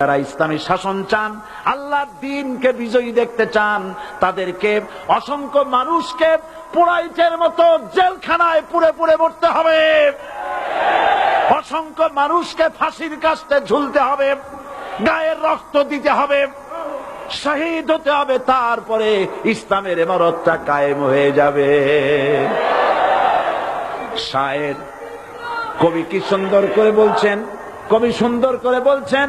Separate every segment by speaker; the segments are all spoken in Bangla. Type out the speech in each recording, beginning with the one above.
Speaker 1: যারা ইসলামী শাসন চান, আল্লাহ দিনকে বিজয়ী দেখতে চান, তাদেরকে অসংখ্য মানুষকে পোড়াইটের মতো জেলখানায় পুড়ে পুড়ে মরতে হবে। অসংখ্য মানুষকে ফাঁসির কাস্তে ঝুলতে হবে, গায়ের রক্ত দিতে হবে, শহীদ হতে হবে, তারপরে ইসলামের এমারতটা কায়েম হয়ে যাবে। শায়ের কবি কি সুন্দর করে বলছেন? কবি সুন্দর করে বলছেন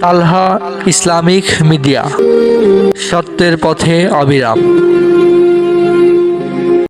Speaker 2: তালহা ইসলামিক মিডিয়া সত্যের পথে অবিরাম।